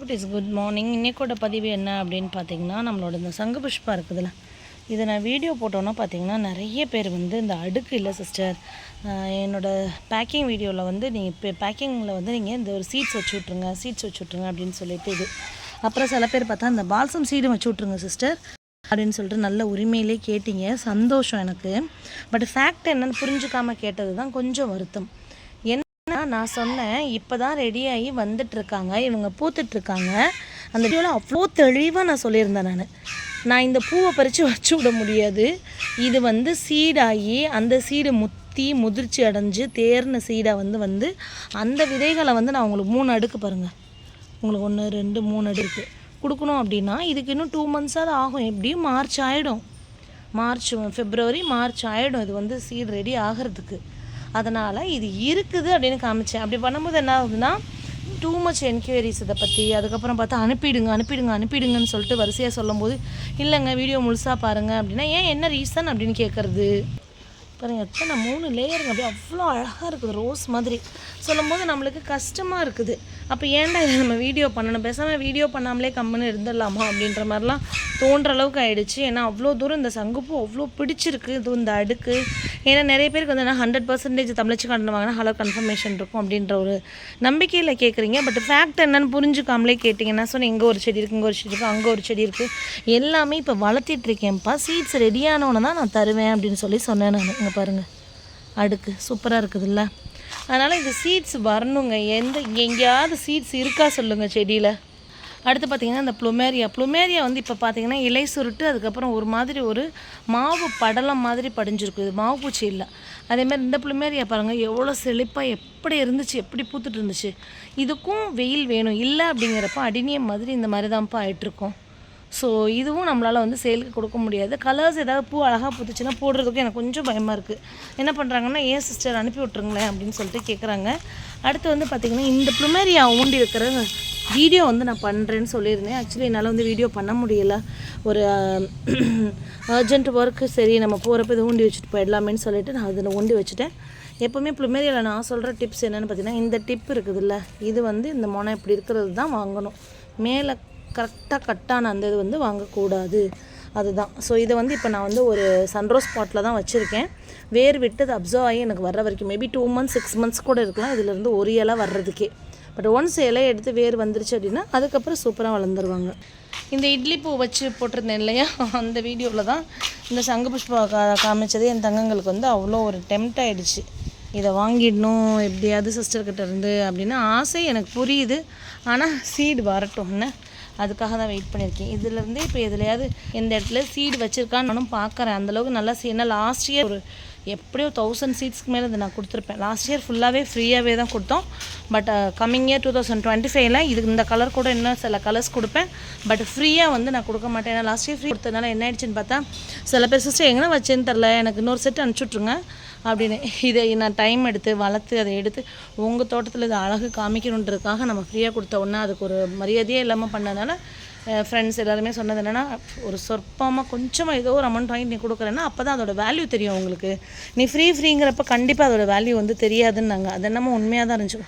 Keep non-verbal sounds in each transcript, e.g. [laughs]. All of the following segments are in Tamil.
குட்டீஸ் குட் மார்னிங் இன்றைக்கோட பதிவு என்ன அப்படின்னு பார்த்தீங்கன்னா நம்மளோட இந்த சங்கு புஷ்பா இருக்குதுல்ல இதை நான் வீடியோ போட்டோன்னா பார்த்தீங்கன்னா நிறைய பேர் வந்து இந்த அடுக்கு இல்லை சிஸ்டர் என்னோட பேக்கிங் வீடியோவில் வந்து நீங்கள் இப்போ பேக்கிங்கில் வந்து நீங்கள் இந்த ஒரு சீட்ஸ் வச்சு விட்ருங்க சீட்ஸ் வச்சு விட்ருங்க அப்படின்னு சொல்லிட்டு இது. அப்புறம் சில பேர் பார்த்தா இந்த பால்சம் சீடும் வச்சு விட்ருங்க சிஸ்டர் அப்படின்னு சொல்லிட்டு நல்ல உரிமையிலே கேட்டீங்க. சந்தோஷம் எனக்கு. பட் ஃபேக்ட் என்னன்னு புரிஞ்சுக்காம கேட்டது தான் கொஞ்சம் வருத்தம். நான் சொன்னேன் இப்போ தான் ரெடியாகி வந்துட்டுருக்காங்க இவங்க பூத்துட்ருக்காங்க அந்த வீடியோவில் அவ்வளோ தெளிவாக நான் சொல்லியிருந்தேன் நான். நான் இந்த பூவை பறித்து வச்சு விட முடியாது. இது வந்து சீடாகி அந்த சீடு முத்தி முதிர்ச்சி அடைஞ்சு தேர்ன சீடாக வந்து வந்து அந்த விதைகளை வந்து நான் உங்களுக்கு மூணு அடுக்கு பாருங்கள் உங்களுக்கு ஒன்று ரெண்டு மூணு அடுக்கு கொடுக்கணும் அப்படின்னா இதுக்கு இன்னும் டூ மந்த்ஸாவது ஆகும். எப்படியும் மார்ச் ஆகிடும் மார்ச் ஃபிப்ரவரி மார்ச் ஆகிடும் இது வந்து சீடு ரெடி ஆகிறதுக்கு. அதனால் இது இருக்குது அப்படின்னு காமிச்சேன். அப்படி பண்ணும்போது என்ன ஆகுதுன்னா டூ மச் என்கொயரிஸ் இதை பற்றி அதுக்கப்புறம் பார்த்தா அனுப்பிடுங்க அனுப்பிடுங்க அனுப்பிடுங்கன்னு சொல்லிட்டு வரிசையாக சொல்லும்போது இல்லைங்க வீடியோ முழுசாக பாருங்கள் அப்படின்னா ஏன் என்ன ரீசன் அப்படின்னு கேட்குறது பாருங்க எத்தனை மூணு லேயருங்க அப்படியே அவ்வளோ அழகாக இருக்குது. ரோஸ் மாதிரி. சொல்லும்போது நம்மளுக்கு கஷ்டமாக இருக்குது. அப்போ ஏன்டா இதை நம்ம வீடியோ பண்ணணும்? பேசாமல் வீடியோ பண்ணாமலே கம்முன்னு இருந்துடலாமா? அப்படின்ற மாதிரிலாம் தோன்ற அளவுக்கு ஆயிடுச்சு. ஏன்னா அவ்வளோ தூரம் இந்த சங்குப்பூ அவ்வளோ பிடிச்சிருக்கு. இது இந்த அடுக்கு. ஏன்னா நிறைய பேருக்கு வந்து என்ன ஹண்ட்ரட் பர்சன்டேஜ் தமிழ்ச்சி கார்டன் வாங்கினா ஹலோ கன்ஃபர்மேஷன் இருக்கும் அப்படின்ற ஒரு நம்பிக்கையில் கேட்குறீங்க பட் ஃபேக்ட் என்னன்னு புரிஞ்சுக்காமலே கேட்டிங்கன்னா சொன்னேன் இங்கே ஒரு செடி இருக்குது இங்கே ஒரு செடி இருக்குது அங்கே ஒரு செடி இருக்குது எல்லாமே இப்போ வளர்த்திட்டு இருக்கேன்ப்பா. சீட்ஸ் ரெடியானவனை தான் நான் தருவேன் அப்படின்னு சொல்லி சொன்னேன் நான். இங்கே பாருங்கள் அடுக்கு. சூப்பராக இருக்குதுல்ல? அதனால் இந்த சீட்ஸ் வரணுங்க. எந்த எங்கேயாவது சீட்ஸ் இருக்கா சொல்லுங்கள் செடியில்? அடுத்து பார்த்தீங்கன்னா இந்த ப்ளூமேரியா ப்ளூமேரியா வந்து இப்போ பார்த்தீங்கன்னா இலை சுருட்டு அதுக்கப்புறம் ஒரு மாதிரி ஒரு மாவு படலம் மாதிரி படிஞ்சிருக்கு. இது மாவு பூச்சி இல்லை. அதேமாதிரி இந்த ப்ளூமேரியா பாருங்கள் எவ்வளோ செழிப்பாக எப்படி இருந்துச்சு எப்படி பூத்துட்டு இருந்துச்சு. இதுக்கும் வெயில் வேணும். இல்லை அப்படிங்கிறப்ப அடிநியம் மாதிரி இந்த மாதிரி தான்ப்பா ஆகிட்டுருக்கோம் ஸோ இதுவும் நம்மளால் வந்து சேலுக்கு கொடுக்க முடியாது. கலர்ஸ் ஏதாவது பூ அழகாக பூத்துச்சுன்னா போடுறதுக்கு எனக்கு கொஞ்சம் பயமாக இருக்குது என்ன பண்ணுறாங்கன்னா ஏன் சிஸ்டர் அனுப்பி விட்ருங்களேன் அப்படின்னு சொல்லிட்டு கேட்குறாங்க அடுத்து வந்து பார்த்திங்கன்னா இந்த ப்ளுமேரியா ஊண்டி இருக்கிற வீடியோ வந்து நான் பண்ணுறேன்னு சொல்லியிருந்தேன். ஆக்சுவலி என்னால் வந்து வீடியோ பண்ண முடியல. ஒரு அர்ஜென்ட் ஒர்க்கு [clears throat] சரி நம்ம போகிறப்ப இதை ஊண்டி வச்சுட்டு போயிடலாமேன்னு சொல்லிட்டு நான் அதில் ஊண்டி வச்சுட்டேன். எப்போவுமே ப்ளுமேரியாவில் நான் சொல்கிற டிப்ஸ் என்னென்னு பார்த்தீங்கன்னா இந்த டிப் இருக்குதுல்ல இது வந்து இந்த மொனை இப்படி இருக்கிறது தான் வாங்கணும். மேலே கரெக்டாக கட்டான அந்த இது வந்து வாங்கக்கூடாது. அதுதான். ஸோ இதை வந்து இப்போ நான் வந்து ஒரு சன்ரோஸ் பாட்டில் தான் வச்சுருக்கேன். வேர் விட்டு அது அப்சர்வ் ஆகி எனக்கு வர்ற வரைக்கும். Maybe two months six months கூட இருக்கலாம். இதிலேருந்து ஒரு இலை வர்றதுக்கே. பட் ஒன்ஸ் இலை எடுத்து வேர் வந்துருச்சு அப்படின்னா அதுக்கப்புறம் சூப்பராக வளர்ந்துருவாங்க. இந்த இட்லி பூ வச்சு போட்டிருந்தேன் இல்லையா? அந்த வீடியோவில் தான் இந்த சங்கு புஷ்பா கா காமிச்சது. என் தங்கங்களுக்கு வந்து அவ்வளோ ஒரு டெம்ட் ஆகிடுச்சு இதை வாங்கிடணும் எப்படியாவது சிஸ்டர்கிட்ட இருந்து அப்படின்னு ஆசை எனக்கு புரியுது. ஆனால் சீடு வரட்டும். என்ன? அதுக்காக தான் வெயிட் பண்ணியிருக்கேன். இதுலேருந்து இப்போ எதுலையாவது இந்த இடத்துல சீடு வச்சுருக்கான்னு நானும் பார்க்குறேன் அந்தளவுக்கு நல்லா சீ லாஸ்ட் இயர் ஒரு எப்படியோ தௌசண்ட் சீட்ஸ்க்கு மேலே இதை நான் கொடுத்துருப்பேன். லாஸ்ட் இயர் ஃபுல்லாகவே ஃப்ரீயாகவே தான் கொடுத்தோம். But coming year two thousand twenty ஃபைவ்ல இது இந்த கலர் கூட இன்னும் சில கலர்ஸ் கொடுப்பேன். பட் ஃப்ரீயாக வந்து நான் கொடுக்க மாட்டேன். ஏன்னா லாஸ்ட் இயர் ஃப்ரீ கொடுத்ததுனால என்ன ஆயிடுச்சுன்னு பார்த்தா சில பேர் சிஸ்டர் எங்கே வச்சேன்னு தெரில எனக்கு இன்னொரு செட் அனுப்பிச்சுட்ருங்க. அப்படின்னு. இதை நான் டைம் எடுத்து வளர்த்து அதை எடுத்து உங்கள் தோட்டத்தில் இதை அழகு காமிக்கணுன்றதுக்காக நம்ம ஃப்ரீயாக கொடுத்த உடனே அதுக்கு ஒரு மரியாதையே இல்லாமல் பண்ணதுனால ஃப்ரெண்ட்ஸ் எல்லாருமே சொன்னது என்னென்னா ஒரு சொற்பமாக கொஞ்சமாக ஏதோ ஒரு அமௌண்ட் வாங்கி நீ கொடுக்குறேன்னா அப்போ தான் அதோட வேல்யூ தெரியும் உங்களுக்கு. நீ ஃப்ரீ ஃப்ரீங்கிறப்ப கண்டிப்பாக அதோட வேல்யூ வந்து தெரியாதுன்னாங்க அது என்னமோ உண்மையாக தான் இருந்துச்சு.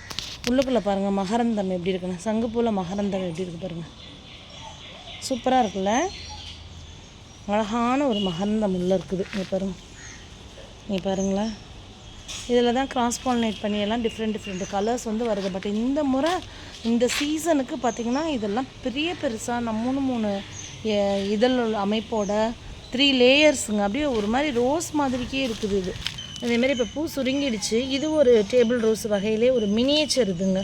உள்ளுக்குள்ளே பாருங்கள் மகரந்தம் எப்படி இருக்குன்னு. சங்குப்பூவில் மகரந்தம் எப்படி இருக்கு பாருங்கள் சூப்பராக இருக்குல்ல? அழகான ஒரு மகரந்தம் உள்ளே இருக்குது. இங்கே பாருங்கள் நீ பாருங்களேன் இதில் தான் கிராஸ் பாலினேட் பண்ணி எல்லாம் டிஃப்ரெண்ட் டிஃப்ரெண்ட் கலர்ஸ் வந்து வருது. பட் இந்த முறை இந்த சீசனுக்கு பார்த்திங்கன்னா இதெல்லாம் பெரிய பெருசாக நான் மூணு மூணு இதழ் அமைப்போட த்ரீ லேயர்ஸுங்க அப்படியே ஒரு மாதிரி ரோஸ் மாதிரிக்கே இருக்குது இது. அதேமாரி இப்போ பூ சுருங்கிடுச்சு. இது ஒரு டேபிள் ரோஸ் வகையிலே ஒரு மினியேச்சர் இதுங்க.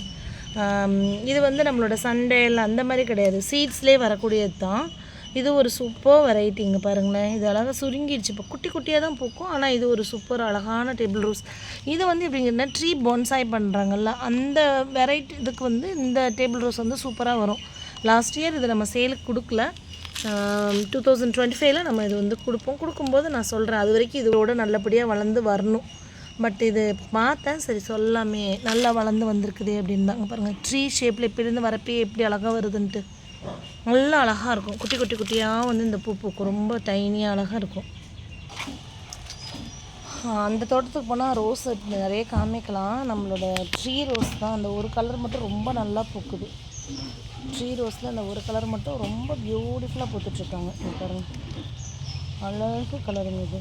இது வந்து நம்மளோட சண்டேல் அந்த மாதிரி கிடையாது. சீட்ஸ்லேயே வரக்கூடியது தான். இது ஒரு சூப்பர் வெரைட்டிங்க பாருங்களேன். இது அழகாக சுருங்கிடுச்சு இப்போ குட்டி குட்டியாக தான் பூக்கும். ஆனால் இது ஒரு சூப்பர் அழகான டேபிள் ரோஸ் இது வந்து எப்படிங்கன்னா ட்ரீ பொன்சாய் பண்ணுறாங்கல்ல அந்த வெரைட்டி இதுக்கு வந்து இந்த டேபிள் ரோஸ் வந்து சூப்பராக வரும். லாஸ்ட் இயர் இது நம்ம சேலுக்கு கொடுக்கல. டூ தௌசண்ட் டுவெண்ட்டி ஃபைவ்ல நம்ம இது வந்து கொடுப்போம். கொடுக்கும்போது நான் சொல்கிறேன் அது வரைக்கும் இதோட நல்லபடியாக வளர்ந்து வரணும். பட் இது பார்த்தேன் சரி சொல்லாமே நல்லா வளர்ந்து வந்திருக்குது அப்படின்னு தாங்க பாருங்கள் ட்ரீ ஷேப்பில் இப்படி இருந்து வரப்பே எப்படி அழகாக வருதுன்ட்டு. நல்லா அழகாக இருக்கும். குட்டி குட்டி குட்டியாக வந்து இந்த பூ பூக்கும். ரொம்ப டைனியாக அழகாக இருக்கும். அந்த தோட்டத்துக்கு போனால் ரோஸ் நிறைய காமிக்கலாம். நம்மளோட ட்ரீ ரோஸ் தான். அந்த ஒரு கலர் மட்டும் ரொம்ப நல்லா பூக்குது. ட்ரீ ரோஸில் அந்த ஒரு கலர் மட்டும் ரொம்ப பியூட்டிஃபுல்லாக பூத்துட்ருக்காங்க. இது பாருங்க. அழகு கலருங்க இது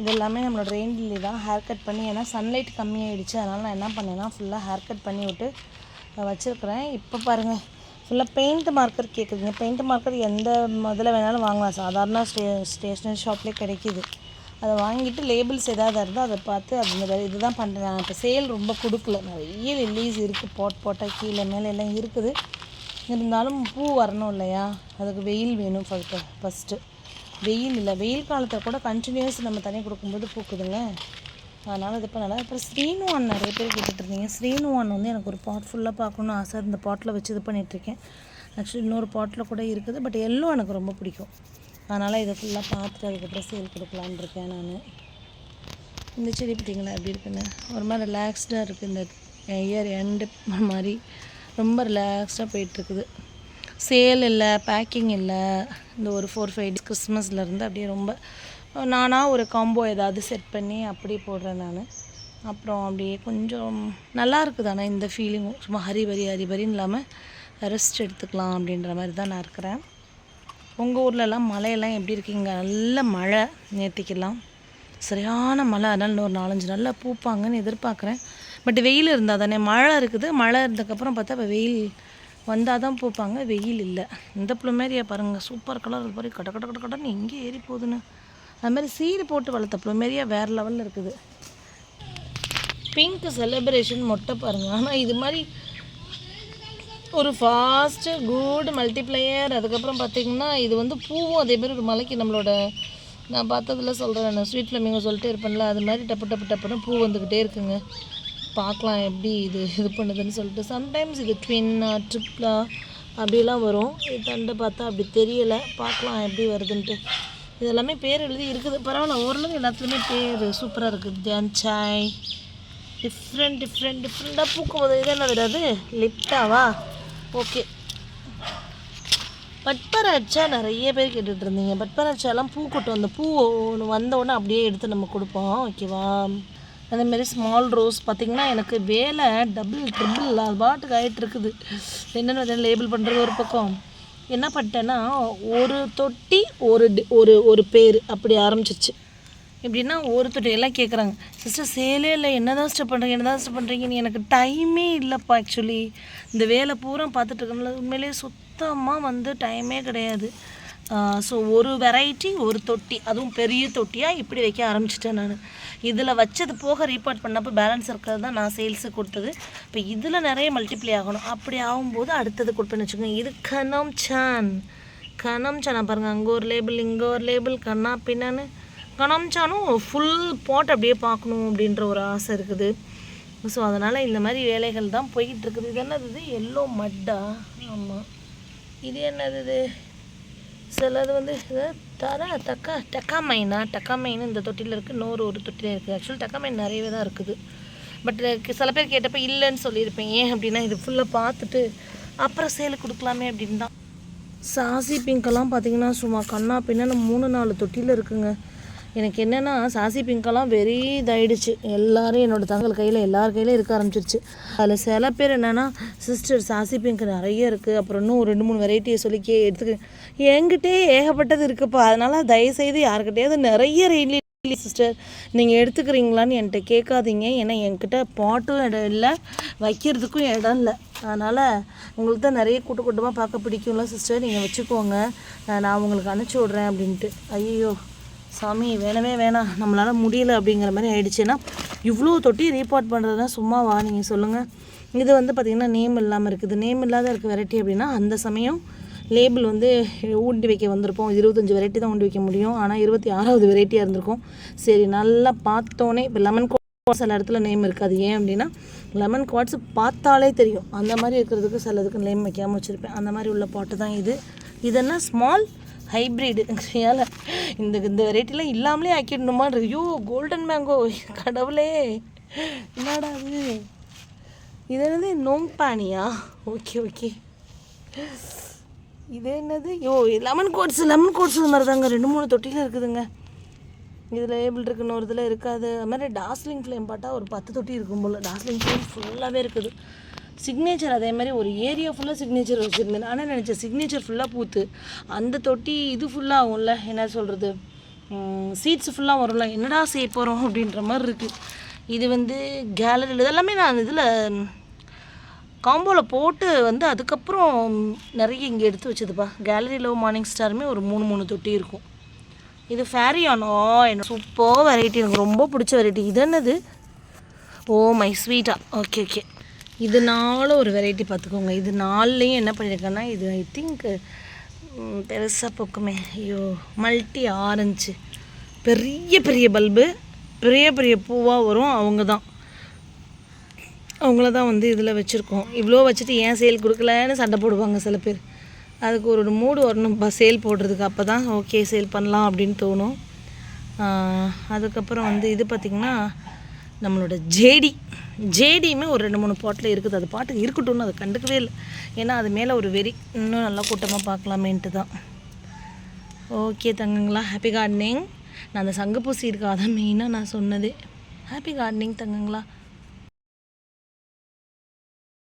இது. எல்லாமே நம்மளோட ரெயின் லில்லி தான். ஹேர் கட் பண்ணி ஏன்னா சன்லைட் கம்மியாயிடுச்சு. அதனால் நான் என்ன பண்ணேன்னா ஃபுல்லாக ஹேர் கட் பண்ணி விட்டு வச்சுருக்குறேன். இப்போ பாருங்கள் ஃபுல்லாக பெயிண்ட் மார்க்கர் கேட்குதுங்க பெயிண்ட் மார்க்கர் எந்த முதல்ல வேணாலும் வாங்கலாம். சாதாரண ஸ்டே ஸ்டேஷ்னரி ஷாப்லேயே கிடைக்கிது. அதை வாங்கிட்டு லேபிள்ஸ் ஏதாவது இருந்தால் அதை பார்த்து அது இந்த தான் இதுதான் பண்ணுறேன் நான் இப்போ சேல் ரொம்ப கொடுக்கல. நிறைய லில்லீஸ் இருக்குது போட் போட்டால் கீழே மேலே எல்லாம் இருக்குது. இருந்தாலும் பூ வரணும் இல்லையா? அதுக்கு வெயில் வேணும் ஃபஸ்ட்டு ஃபஸ்ட்டு வெயில் இல்லை. வெயில் காலத்தில் கூட கண்டினியூஸ் நம்ம தண்ணி கொடுக்கும்போது பூக்குதுங்க. அதனால் இது பண்ணலை. அப்புறம் ஸ்ரீனுவான் நிறைய பேர் கேட்டுட்ருந்தீங்க ஸ்ரீனுவான் வந்து எனக்கு ஒரு பாட் ஃபுல்லாக பார்க்கணுன்னு ஆசை. இந்த பாட்டில் வச்சு இது பண்ணிகிட்ருக்கேன் ஆக்சுவலி இன்னொரு பாட்டில் கூட இருக்குது. பட் எல்லோ எனக்கு ரொம்ப பிடிக்கும். அதனால் இதை ஃபுல்லாக பார்த்துட்டு அதுக்கப்புறம் சேல் கொடுக்கலான்னு இருக்கேன் நான். இந்த செடி பார்த்தீங்களா? எப்படி இருக்குன்னு? ஒரு மாதிரி ரிலாக்ஸ்டாக இருக்குது இந்த இயர் எண்டு மாதிரி ரொம்ப ரிலாக்ஸ்டாக போயிட்டுருக்குது சேல் இல்லை பேக்கிங் இல்லை. இந்த ஒரு ஃபோர் ஃபைவ் டேஸ் கிறிஸ்மஸ்லேருந்து அப்படியே ரொம்ப நானாக ஒரு காம்போ ஏதாவது செட் பண்ணி அப்படி போடுறேன் நான். அப்புறம் அப்படியே கொஞ்சம் நல்லா இருக்குது ஆனால் இந்த ஃபீலிங்கும் சும்மா ஹரிபரி ஹரிபரின்னு இல்லாமல் ரெஸ்ட் எடுத்துக்கலாம் அப்படின்ற மாதிரி தான் நான் இருக்கிறேன். உங்கள் ஊர்லலாம் மழையெல்லாம் எப்படி இருக்கீங்க நல்ல மழை நேற்றுக்கெல்லாம் சரியான மழை. அதனால் இன்னொரு நாலஞ்சு நாளில் பூப்பாங்கன்னு எதிர்பார்க்குறேன். பட் வெயில் இருந்தால் தானே? மழை இருக்குது. மழை இருந்ததுக்கப்புறம் பார்த்தா இப்போ வெயில் வந்தால் தான் பூப்பாங்க. வெயில் இல்லை. இந்த ப்ளூமேரியா பாருங்கள் சூப்பர் கலர் அது மாதிரி கட கட கட கடன்னு எங்கே ஏறி போகுதுன்னு. அது மாதிரி சீடு போட்டு வளர்த்த ப்ளூமேரியா வேறு லெவலில் இருக்குது. பிங்க் செலிப்ரேஷன் மொட்டை பாருங்கள் ஆனால் இது மாதிரி ஒரு ஃபாஸ்ட்டு குட் மல்டிப்ளையர் அதுக்கப்புறம் பார்த்தீங்கன்னா இது வந்து பூவும் அதே மாதிரி ஒரு மலைக்கு நம்மளோட நான் பார்த்ததுல சொல்கிறேன் நான் ஸ்வீட் ஃப்ளமிங்க சொல்லிட்டே இருப்பேன்ல அது மாதிரி டப்பு டப்பு டப்புன்னு பூ வந்துக்கிட்டே இருக்குங்க. பார்க்கலாம் எப்படி இது இது பண்ணுதுன்னு சொல்லிட்டு. சம்டைம்ஸ் இது ட்வின்னா ட்ரிப்லா அப்படிலாம் வரும். இது தண்டை பார்த்தா அப்படி தெரியலை. பார்க்கலாம் எப்படி வருதுன்ட்டு. இது எல்லாமே பேர் எழுதி இருக்குது. பரவாயில்ல ஓரளவு எல்லாத்துலேயுமே பேர் சூப்பராக இருக்குது தியான் சாய் டிஃப்ரெண்ட் டிஃப்ரெண்ட் டிஃப்ரெண்ட்டாக பூக்கும் போது. இது என்ன விடாது லிப்டாவா ஓகே பட்பராட்சா நிறைய பேர் கேட்டுட்டு இருந்தீங்க. பட்பராட்சாலாம் பூ கொட்டும் அந்த பூ ஒன்று வந்தோடனே அப்படியே எடுத்து நம்ம கொடுப்போம். ஓகேவா அதேமாரி ஸ்மால் ரோஸ் பார்த்திங்கன்னா எனக்கு வேலை டபுள் ட்ரிபிள் அது பாட்டுக்கு ஆகிட்டு இருக்குது. என்னென்ன லேபிள் பண்ணுறது ஒரு பக்கம். என்ன பண்ணிட்டேன்னா ஒரு தொட்டி ஒரு ஒரு ஒரு பேர் அப்படி ஆரம்பிச்சிச்சு எப்படின்னா ஒரு தொட்டி எல்லாம் கேட்குறாங்க சிஸ்டர் சேலே இல்லை என்ன தான் சிஸ்டர் பண்ணுறீங்க என்ன தான் சிஸ்டர் பண்ணுறீங்கன்னு எனக்கு டைமே இல்லைப்பா ஆக்சுவலி. இந்த வேலை பூரா பார்த்துட்டு இருக்கோம்ல உண்மையிலேயே சுத்தமாக வந்து டைமே கிடையாது. ஸோ ஒரு வெரைட்டி ஒரு தொட்டி அதுவும் பெரிய தொட்டியாக இப்படி வைக்க ஆரம்பிச்சிட்டேன் நான். இதில் வச்சது போக ரீபார்ட் பண்ணப்போ பேலன்ஸ் இருக்கிறது தான் நான் சேல்ஸுக்கு கொடுத்தது. இப்போ இதில் நிறைய மல்டிப்ளை ஆகணும். அப்படி ஆகும்போது அடுத்தது கொடுப்பேன்னு வச்சுக்கோங்க. இது கனம் சான். கனம் சானா பாருங்கள் அங்கே ஒரு லேபிள் இங்கே ஒரு லேபிள் கண்ணா பின்னான்னு. கனம்ச்சானும் ஃபுல் பாட் அப்படியே பார்க்கணும் அப்படின்ற ஒரு ஆசை இருக்குது. ஸோ அதனால் இந்த மாதிரி வேலைகள் தான் போய்கிட்டு இருக்குது. இது என்னது இது? எல்லோ மட்டா ஆமாம் இது என்னது இது? சிலது வந்து தர தக்கா டக்கா மைனா டக்கா மைன் இந்த தொட்டியில் இருக்குது நோறு ஒரு தொட்டியில் இருக்குது ஆக்சுவலி டக்கா மைன் நிறையவே தான் இருக்குது. பட் சில பேர் கேட்டப்போ இல்லைன்னு சொல்லியிருப்பேன். ஏன் அப்படின்னா இது ஃபுல்லாக பார்த்துட்டு அப்புறம் சேலு கொடுக்கலாமே அப்படின்னு தான். சாசி பிங்கெல்லாம் பார்த்தீங்கன்னா சும்மா கண்ணா பின்னா மூணு நாலு தொட்டியில் இருக்குங்க. எனக்கு என்னென்னா சாசி பிங்கெல்லாம் வெறி இதாயிடுச்சு. எல்லாரும் என்னோட தங்கள் கையில் எல்லார் கையிலையும் இருக்க ஆரம்பிச்சிருச்சு. அதில் சில பேர் என்னென்னா சிஸ்டர் சாசி பிங்க் நிறைய இருக்குது அப்புறம் இன்னும் ஒரு ரெண்டு மூணு வெரைட்டியை சொல்லிக்கே எடுத்துக்க. என்கிட்டே ஏகப்பட்டது இருக்குப்பா. அதனால் தயவுசெய்து யாருக்கிட்டேயாவது நிறைய ரெயின்லி சிஸ்டர் நீங்கள் எடுத்துக்கிறீங்களான்னு என்கிட்ட கேட்காதீங்க. ஏன்னா என்கிட்ட பாட்டும் இடம் இல்லை வைக்கிறதுக்கும் இடம் இல்லை. அதனால் உங்களுக்கு தான் நிறைய கூட்ட கூட்டமாக பார்க்க பிடிக்கும்ல சிஸ்டர் நீங்கள் வச்சுக்கோங்க. நான் நான் உங்களுக்கு அனுப்பிச்சி விட்றேன் அப்படின்ட்டு. ஐயோ சாமி வேணவே வேணாம். நம்மளால் முடியல அப்படிங்கிற மாதிரி ஆயிடுச்சுன்னா இவ்வளோ தொட்டி ரீபார்ட் பண்ணுறதுனா சும்மாவா? நீங்கள் சொல்லுங்கள் இது வந்து பார்த்திங்கன்னா நேம் இல்லாமல் இருக்குது. நேம் இல்லாத இருக்க வெரைட்டி அப்படின்னா அந்த சமயம் லேபிள் வந்து ஊண்டி வைக்க வந்திருப்போம். இருபத்தஞ்சி வெரைட்டி தான் ஊண்டி வைக்க முடியும். ஆனால் இருபத்தி ஆறாவது வெரைட்டியாக இருந்திருக்கும். சரி நல்லா பார்த்தோன்னே இப்போ லெமன் குவாட்ஸ் சில இடத்துல நேம் இருக்காது. ஏன் அப்படின்னா லெமன் குவாட்ஸ் பார்த்தாலே தெரியும். அந்த மாதிரி இருக்கிறதுக்கு சிலதுக்கு நேம் வைக்காமல் வச்சுருப்பேன். அந்த மாதிரி உள்ள பாட்டு தான் இது. இதெல்லாம் ஸ்மால் ஹைப்ரிடு ஏல [laughs] இந்த இந்த வெரைட்டிலாம் இல்லாமலே ஆக்கிடணுமா ஐயோ கோல்டன் மேங்கோ [laughs] கடவுளே. என்னடா அது? இது என்னது? நோம்பானியா? ஓகே ஓகே இது என்னது? Yo lemon coats lemon coats மாதிரி தாங்க. ரெண்டு மூணு தொட்டியில் இருக்குதுங்க. இதில் லேபிள் இருக்குன்னு ஒரு இதில் இருக்காது. அது மாதிரி டார்ஸ்லிங் ஃப்ளேம் பார்த்தா ஒரு பத்து தொட்டி இருக்கும் போல். டார்ஸ்லிங் ஃப்ளேம் ஃபுல்லாகவே இருக்குது. சிக்னேச்சர் அதே மாதிரி ஒரு ஏரியா ஃபுல்லாக சிக்னேச்சர் வச்சுருந்தேன். ஆனால் நினச்சேன் சிக்னேச்சர் ஃபுல்லாக பூத்து. அந்த தொட்டி இது ஃபுல்லாக ஆகும்ல என்ன சொல்கிறது சீட்ஸ் ஃபுல்லாக வரும்ல என்னடா செய்ய போகிறோம் அப்படின்ற மாதிரி இருக்குது இது வந்து கேலரியில் இதெல்லாமே நான் இதில் காம்போவில் போட்டு வந்து அதுக்கப்புறம் நிறைய இங்கே எடுத்து வச்சதுப்பா. கேலரியில் மார்னிங் ஸ்டாருமே ஒரு மூணு மூணு தொட்டி இருக்கும். இது ஃபேரியானோ என்ன சூப்பர் வெரைட்டி எனக்கு ரொம்ப பிடிச்ச வெரைட்டி இது என்னது? ஓ மை ஸ்வீட்டா ஓகே ஓகே இதனால ஒரு வெரைட்டி பார்த்துக்கோங்க. இது நாள்லேயும் என்ன பண்ணியிருக்கேன்னா இது ஐ திங்க் பெருசாக பொக்குமே. ஐயோ மல்டி ஆரஞ்சு. பெரிய பெரிய பல்பு பெரிய பெரிய பூவாக வரும். அவங்க தான் அவங்கள தான் வந்து இதில் வச்சுருக்கோம். இவ்வளோ வச்சுட்டு ஏன் சேல் கொடுக்கலன்னு சண்டை போடுவாங்க சில பேர். அதுக்கு ஒரு மூடு வரணும்ப்பா சேல் போடுறதுக்கு அப்போ தான் ஓகே சேல் பண்ணலாம் அப்படின்னு தோணும். அதுக்கப்புறம் வந்து இது பார்த்திங்கன்னா நம்மளோட ஜேடி ஜேடியுமே ஒரு ரெண்டு மூணு பாட்டில் இருக்குது. அது பாட்டுக்கு இருக்கட்டும்னு அதை கண்டுக்கவே இல்லை. ஏன்னா அது மேலே ஒரு வெறி இன்னும் நல்லா கூட்டமாக பார்க்கலாமேன்ட்டு தான். ஓகே தங்கங்களா. ஹாப்பி கார்டனிங் நான் அந்த சங்குப்பூ சீடுக்காக தான் மெயினாக நான் சொன்னதே. Happy gardening தங்கங்களா.